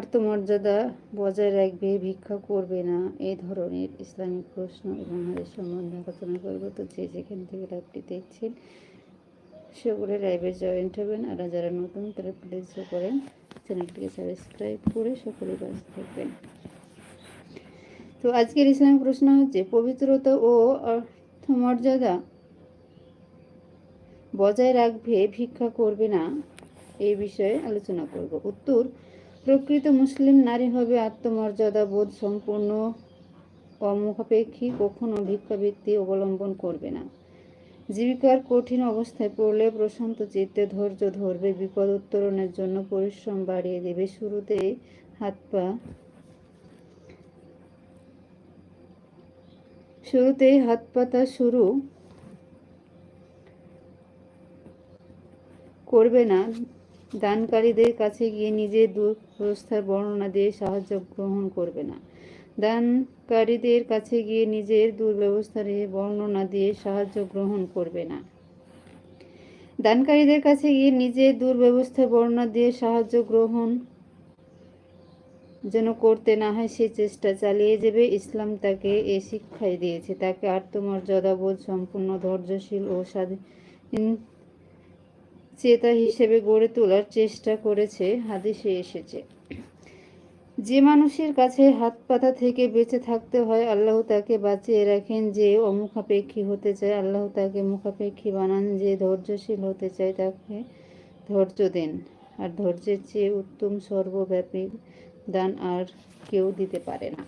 আত্মমর্যাদা বজায় রাখবে, ভিক্ষা করবে না। এই ধরনের ইসলামিক প্রশ্ন এবং হাদিস সম্বন্ধে আলোচনা করব। তো যে যেখান থেকে লাইভটি দেখছেন, সকলে লাইভে জয়েন্ট হবেন। আর যারা নতুন, তারা প্লিজ করেন। চ্যানেলটিকে সাবস্ক্রাইব করে সকলে পাশে থাকবেন। তো আজকের ইসলামিক প্রশ্ন হচ্ছে, পবিত্রতা ও আত্মমর্যাদা বজায় রাখবে, ভিক্ষা করবে না এই বিষয়ে আলোচনা করব। উত্তর প্রকৃত মুসলিম নারী হবে আত্মমর্যাদা বোধ সম্পূর্ণ অমুখাপেক্ষী কখনো ভিক্ষাবৃত্তি অবলম্বন করবে না। জীবিকার কঠিন অবস্থায় পড়লে প্রশান্ত চিত্তে ধৈর্য ধরবে, বিপদ উত্তরণের জন্য পরিশ্রম বাড়িয়ে দেবে। শুরুতেই হাত পা শুরুতেই হাত পাতা শুরু করবে না। দানকারীদের কাছে গিয়ে নিজের দুরবস্থার বর্ণনা দিয়ে সাহায্য গ্রহণ করবে না। দানকারীদের কাছে গিয়ে নিজের দুর্ব্যবস্থার বর্ণনা দিয়ে সাহায্য গ্রহণ করবে না। দানকারীদের কাছে গিয়ে নিজের দুর্ব্যবস্থার বর্ণনা দিয়ে সাহায্য গ্রহণ যেন করতে না হয়, সে চেষ্টা চালিয়ে যাবে। ইসলাম তাকে এ শিক্ষাই দিয়েছে। তাকে আত্মমর্যাদাবোধ, সম্পূর্ণ ধৈর্যশীল ও স্বাধীন চেতা হিসেবে গড়ে তোলার চেষ্টা করেছে হাদিসে এসেছে। যে মানুষের কাছে হাত পাতা থেকে বেঁচে থাকতে হয়, আল্লাহ তাকে বাঁচিয়ে রাখেন যে অমুখাপেক্ষী হতে চায়। আল্লাহ তাকে মুখাপেক্ষী বানান যে ধৈর্যশীল হতে চায়, তাকে ধৈর্য দেন। আর ধৈর্যের চেয়ে উত্তম সর্বব্যাপী দান আর কেউ দিতে পারে না।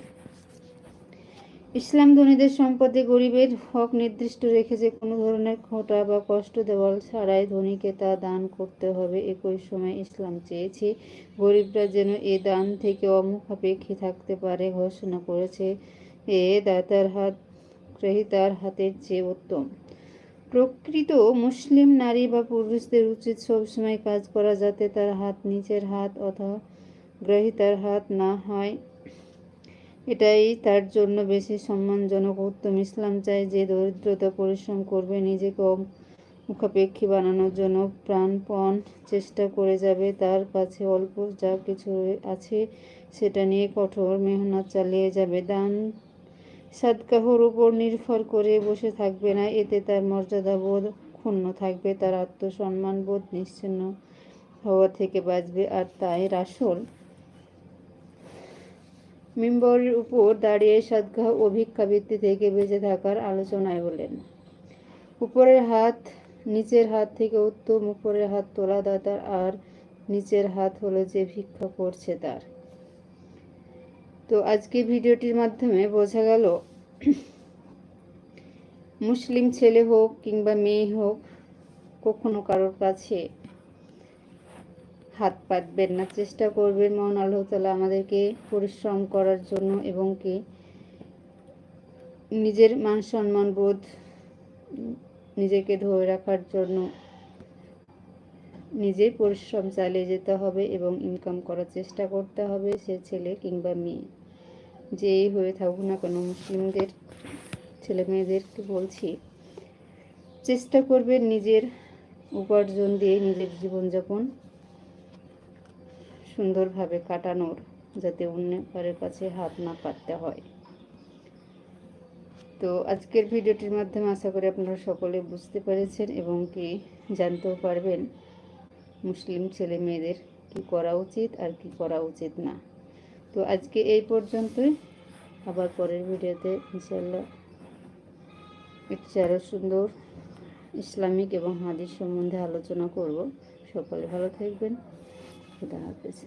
ইসলাম ধনীদের সম্পদে গরিবের হক নির্দিষ্ট রেখেছে কোনো ধরনের খোঁটা বা কষ্ট দেওয়াল ছাড়াই ধনীকে তা দান করতে হবে, একই সময় ইসলাম চেয়েছে গরিবরা যেন এ দান থেকে অমুখাপেক্ষী থাকতে পারে ঘোষণা করেছে এ দাতার হাত, গ্রহিতার হাতের চেয়ে উত্তম। প্রকৃত মুসলিম নারী বা পুরুষদের উচিত সবসময় কাজ করা যাতে তার হাত নিচের হাত অথবা গ্রহিতার হাত না হয়। এটাই তার জন্য বেশি সম্মানজনক। উত্তম ইসলাম চায় যে দরিদ্রতা পরিশ্রম করবে, নিজেকে মুখাপেক্ষী বানানোর জন্য প্রাণপণ চেষ্টা করে যাবে। তার কাছে অল্প যা কিছু আছে সেটা নিয়ে কঠোর মেহনত চালিয়ে যাবে। দান সাদকাহর উপর নির্ভর করে বসে থাকবে না, এতে তার মর্যাদা বোধ ক্ষুণ্ণ থাকবে, তার আত্মসম্মান বোধ নিশ্চিন্ন হওয়া থেকে বাঁচবে, আর তাই রাসল মিম্বরের উপর দাঁড়িয়ে সদ্গাহ ও ভিক্ষাবৃত্তি থেকে বেঁচে থাকার আলোচনায় বলেন উপরের হাত, নিচের হাত থেকে উত্তম উপরের হাত তোলা দাতার, আর নিচের হাত হলো যে ভিক্ষা করছে তার। তো আজকে ভিডিওটির মাধ্যমে বোঝা গেল, মুসলিম ছেলে হোক কিংবা মেয়ে হোক, কখনো কারোর কাছে হাত পাতবেন না, চেষ্টা করবেন মহান আল্লাহ তালা আমাদেরকে পরিশ্রম করার জন্য এবং কি নিজের মান সম্মান বোধ নিজেকে ধরে রাখার জন্য নিজেই পরিশ্রম চালিয়ে যেতে হবে এবং ইনকাম করার চেষ্টা করতে হবে, সে ছেলে কিংবা মেয়ে। যেই হয়ে থাকুক না কেন, মুসলিমদের, ছেলে মেয়েদেরকে বলছি, চেষ্টা করবেন নিজের উপার্জন দিয়ে নিজের জীবনযাপন সুন্দরভাবে কাটানোর যাতে অন্যের কাছে হাত না পাততে হয়। তো আজকের ভিডিওটির মাধ্যমে আশা করি আপনারা সকলে বুঝতে পেরেছেন এবং কি জানতেও পারবেন মুসলিম ছেলে মেয়েদের কী করা উচিত আর কি করা উচিত না। তো আজকে এই পর্যন্তই। আবার পরের ভিডিওতে ইনশাল্লাহ একটি আরও সুন্দর ইসলামিক এবং হাদিস সম্বন্ধে আলোচনা করব। সকলে ভালো থাকবেন। খুদা হাফেজ